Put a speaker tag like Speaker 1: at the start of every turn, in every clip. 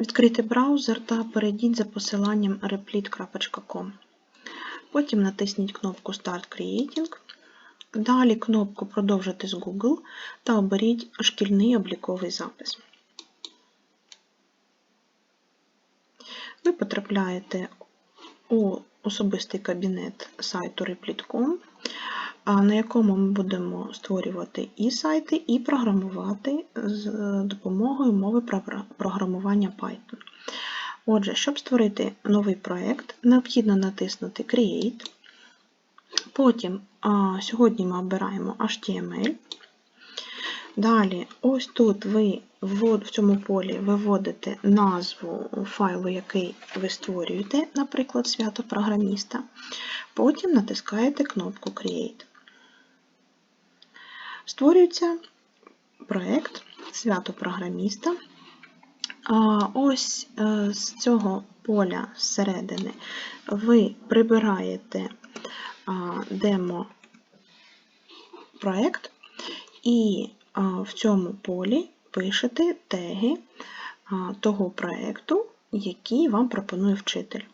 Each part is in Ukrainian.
Speaker 1: Відкрийте браузер та перейдіть за посиланням replit.com. Потім натисніть кнопку Start Creating. Далі кнопку Продовжити з Google та оберіть шкільний обліковий запис. Ви потрапляєте у особистий кабінет сайту replit.com, на якому ми будемо створювати і сайти, і програмувати з допомогою мови програмування Python. Отже, щоб створити новий проєкт, необхідно натиснути Create. Потім сьогодні ми обираємо HTML. Далі, ось тут ви в цьому полі виводите назву файлу, який ви створюєте, наприклад, свято програміста. Потім натискаєте кнопку Create. Створюється проєкт свято програміста. Ось е, з цього поля зсередини ви прибираєте а, демо проєкт і в цьому полі пишете теги того проєкту, який вам пропонує вчитель.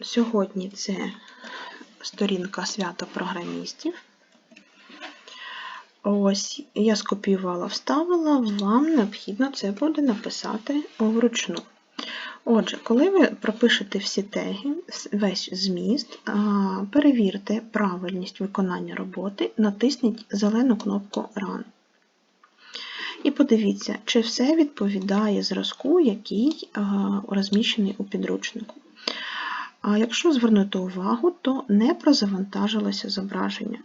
Speaker 1: Сьогодні це сторінка свято програмістів. Ось, я скопіювала, вставила, вам необхідно це буде написати вручну. Отже, коли ви пропишете всі теги, весь зміст, перевірте правильність виконання роботи, натисніть зелену кнопку Run. І подивіться, чи все відповідає зразку, який розміщений у підручнику. Якщо звернути увагу, то не прозавантажилося зображення.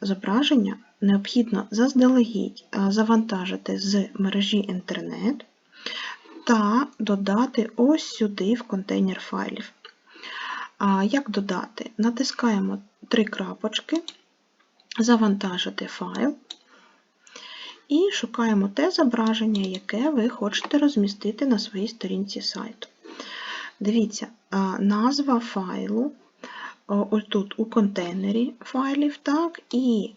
Speaker 1: Зображення необхідно заздалегідь завантажити з мережі інтернет та додати ось сюди в контейнер файлів. Як додати? Натискаємо три крапочки, завантажити файл і шукаємо те зображення, яке ви хочете розмістити на своїй сторінці сайту. Дивіться, назва файлу ось тут у контейнері файлів, так, і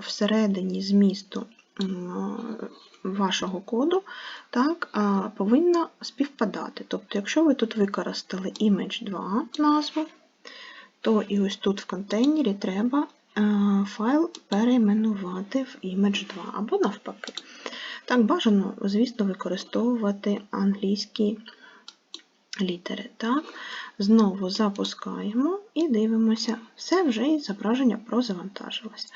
Speaker 1: всередині змісту вашого коду так, повинна співпадати. Тобто, якщо ви тут використали image2 назву, то і ось тут в контейнері треба файл перейменувати в image2 або навпаки. Так, бажано, звісно, використовувати англійські літери. Так? Знову запускаємо і дивимося, все вже і зображення прозавантажилось.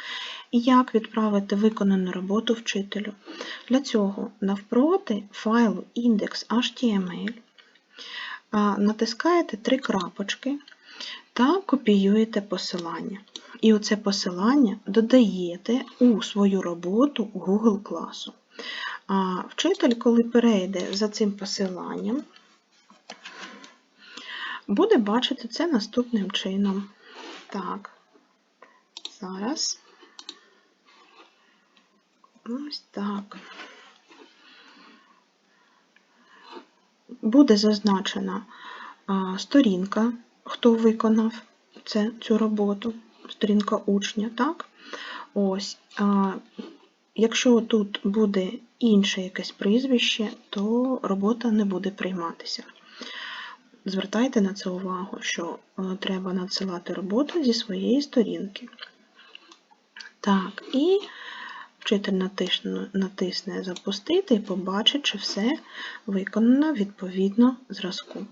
Speaker 1: Як відправити виконану роботу вчителю? Для цього навпроти файлу index.html натискаєте три крапочки та копіюєте посилання. І оце посилання додаєте у свою роботу Google класу. Вчитель, коли перейде за цим посиланням, буде бачити це наступним чином. Так, зараз. Ось так. Буде зазначена сторінка, хто виконав цю роботу, сторінка учня, так? Ось. Якщо тут буде інше якесь прізвище, то робота не буде прийматися. Звертайте на це увагу, що е, треба надсилати роботу зі своєї сторінки. Так, і вчитель натисне, натисне Запустити і побачить, чи все виконано відповідно зразку.